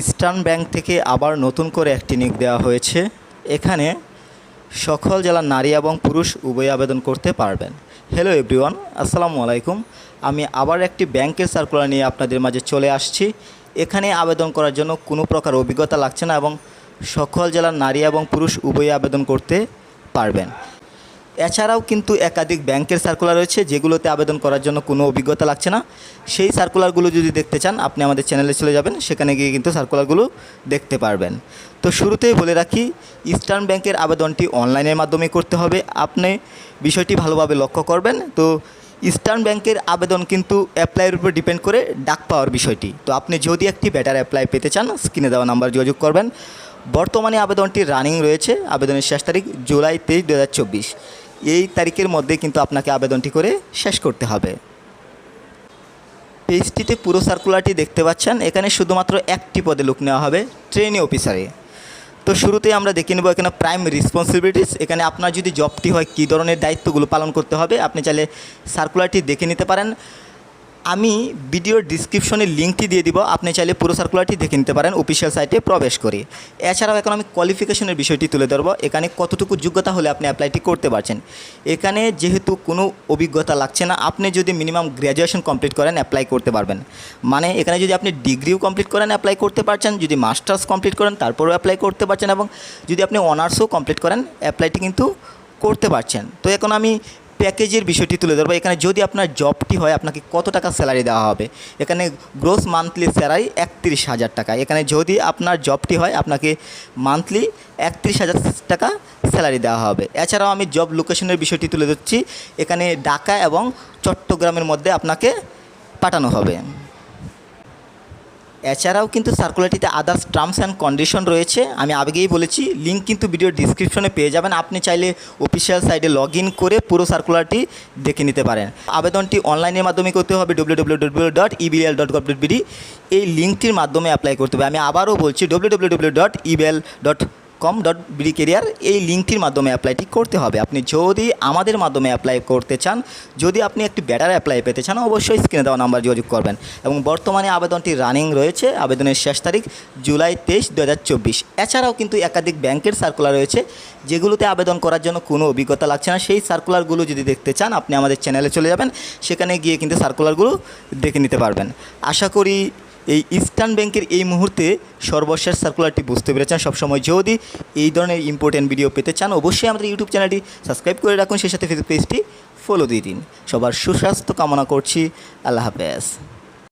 Eastern bank থেকে আবার নতুন করে একটি নিয়োগ দেওয়া হয়েছে। এখানে সকল জেলার নারী এবং পুরুষ উভয় আবেদন করতে পারবেন। হ্যালো এভরিওয়ান আসসালামু আলাইকুম। আমি আবার একটি ব্যাংকের সার্কুলার নিয়ে আপনাদের মাঝে চলে আসছি। এখানে আবেদন করার জন্য কোনো প্রকার অভিজ্ঞতা লাগছে না এবং সকল জেলার নারী এবং পুরুষ উভয় আবেদন করতে পারবেন। এছাড়াও কিন্তু একাধিক ব্যাংকের সার্কুলার রয়েছে যেগুলোতে আবেদন করার জন্য কোনো অভিজ্ঞতা লাগছে না। সেই সার্কুলারগুলো যদি দেখতে চান, আপনি আমাদের চ্যানেলে চলে যাবেন, সেখানে গিয়ে কিন্তু সার্কুলারগুলো দেখতে পারবেন। তো শুরুতেই বলে রাখি ইস্টার্ন ব্যাংকের আবেদনটি অনলাইনের মাধ্যমে করতে হবে। আপনি বিষয়টি ভালোভাবে লক্ষ্য করবেন। তো ইস্টার্ন ব্যাংকের আবেদন কিন্তু অ্যাপ্লাইয়ের উপর ডিপেন্ড করে ডাক পাওয়ার বিষয়টি। তো আপনি যদি একটি ব্যাটার অ্যাপ্লাই পেতে চান স্ক্রিনে দেওয়া নাম্বার যোগাযোগ করবেন। বর্তমানে আবেদনটি রানিং রয়েছে। আবেদনের শেষ তারিখ জুলাই তেইশ দু এই তারিখের মধ্যে কিন্তু আপনাকে আবেদনটি করে শেষ করতে হবে। পেজটিতে পুরো সার্কুলারটি দেখতে পাচ্ছেন, এখানে শুধুমাত্র একটি পদে লোক নেওয়া হবে ট্রেনি অফিসারে তো শুরুতে আমরা দেখে নেব এখানে প্রাইম রেসপন্সিবিলিটিস এখানে আপনার যদি জবটি হয়, কী ধরনের দায়িত্বগুলো পালন করতে হবে, আপনি চাইলে সার্কুলারটি দেখে নিতে পারেন। আমি ভিডিওর ডিসক্রিপশনে লিঙ্কটি দিয়ে দিব। আপনি চাইলে পুরো সার্কুলারটি দেখে নিতে পারেন অফিসিয়াল সাইটে প্রবেশ করে। এছাড়াও এখন আমি কোয়ালিফিকেশনের বিষয়টি তুলে ধরবো। এখানে কতটুকু যোগ্যতা হলে আপনি অ্যাপ্লাইটি করতে পারছেন। এখানে যেহেতু কোনো অভিজ্ঞতা লাগছে না, আপনি যদি মিনিমাম গ্র্যাজুয়েশন কমপ্লিট করেন অ্যাপ্লাই করতে পারবেন। মানে এখানে যদি আপনি ডিগ্রিও কমপ্লিট করেন অ্যাপ্লাই করতে পারছেন। যদি মাস্টার্স কমপ্লিট করেন, তারপরেও অ্যাপ্লাই করতে পারছেন এবং যদি আপনি অনার্সও কমপ্লিট করেন অ্যাপ্লাইটি কিন্তু করতে পারছেন। তো এখন আমি প্যাকেজের বিষয়টি তুলে ধরবো। এখানে যদি আপনার জবটি হয়, আপনাকে কত টাকা স্যালারি দেওয়া হবে? এখানে গ্রোস মান্থলি স্যালারি একত্রিশ হাজার টাকা। এখানে যদি আপনার জবটি হয়, আপনাকে মান্থলি একত্রিশ হাজার টাকা স্যালারি দেওয়া হবে। এছাড়াও আমি জব লোকেশনের বিষয়টি তুলে ধরছি। এখানে ঢাকা এবং চট্টগ্রামের মধ্যে আপনাকে পাঠানো হবে। এছাড়াও কিন্তু সার্কুলারটিতে আদার্স টার্মস অ্যান্ড কন্ডিশন রয়েছে। আমি আগেই বলেছি লিঙ্ক কিন্তু ভিডিও ডিসক্রিপশনে পেয়ে যাবেন। আপনি চাইলে অফিসিয়াল সাইটে লগ করে পুরো সার্কুলারটি দেখে নিতে পারেন। আবেদনটি অনলাইনের মাধ্যমে করতে হবে ডব্লিউ ডট ডট এই লিঙ্কটির মাধ্যমে অ্যাপ্লাই করতে হবে। আমি আবারও বলছি W dot EBL dot com dot BD career এই লিঙ্কটির মাধ্যমে অ্যাপ্লাইটি করতে হবে। আপনি যদি আমাদের মাধ্যমে অ্যাপ্লাই করতে চান, যদি আপনি একটি বেটার অ্যাপ্লাই পেতে চান, অবশ্যই স্ক্রিনে দেওয়া নাম্বার যোগাযোগ করবেন এবং বর্তমানে আবেদনটি রানিং রয়েছে। আবেদনের শেষ তারিখ জুলাই তেইশ দু এছাড়াও কিন্তু একাধিক ব্যাংকের সার্কুলার রয়েছে, যেগুলোতে আবেদন করার জন্য কোনো অভিজ্ঞতা লাগছে না। সেই সার্কুলারগুলো যদি দেখতে চান, আপনি আমাদের চ্যানেলে চলে যাবেন। সেখানে গিয়ে কিন্তু সার্কুলারগুলো দেখে নিতে পারবেন। আশা করি এই ইস্টার্ন ব্যাংকের এই মুহূর্তে সর্বশেষ সার্কুলারটি বুঝতে পেরেছেন সবসময়। যদি এই ধরনের ইম্পর্টেন্ট ভিডিও পেতে চান, অবশ্যই আমাদের ইউটিউব চ্যানেলটি সাবস্ক্রাইব করে রাখুন। সেই সাথে ফেসবুক পেজটি ফলো দিয়ে দিন। সবার সুস্বাস্থ্য কামনা করছি। আল্লাহ হাফেজ।